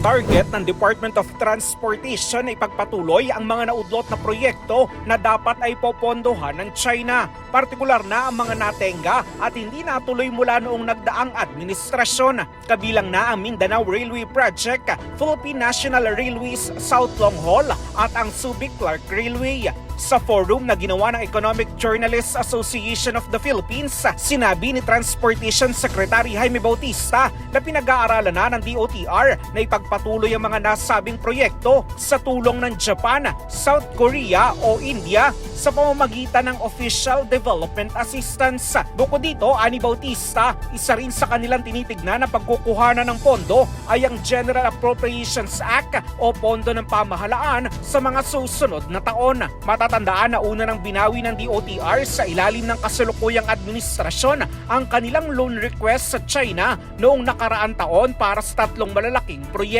Target ng Department of Transportation ay ipagpatuloy ang mga naudlot na proyekto na dapat ay popondohan ng China. Partikular na ang mga natenga at hindi natuloy mula noong nagdaang administrasyon. Kabilang na ang Mindanao Railway Project, Philippine National Railways South Long Haul at ang Subic Clark Railway. Sa forum na ginawa ng Economic Journalists Association of the Philippines, sinabi ni Transportation Secretary Jaime Bautista na pinag-aaralan na ng DOTR na ipagpatuloy ang mga nasabing proyekto sa tulong ng Japan, South Korea o India sa pamamagitan ng Official Development Assistance. Bukod dito, ani Bautista, isa rin sa kanilang tinitignan na pagkukuhanan ng pondo ay ang General Appropriations Act o pondo ng pamahalaan sa mga susunod na taon. Matatandaan na una ng binawi ng DOTR sa ilalim ng kasalukuyang administrasyon ang kanilang loan request sa China noong nakaraan taon para sa tatlong malalaking proyekto.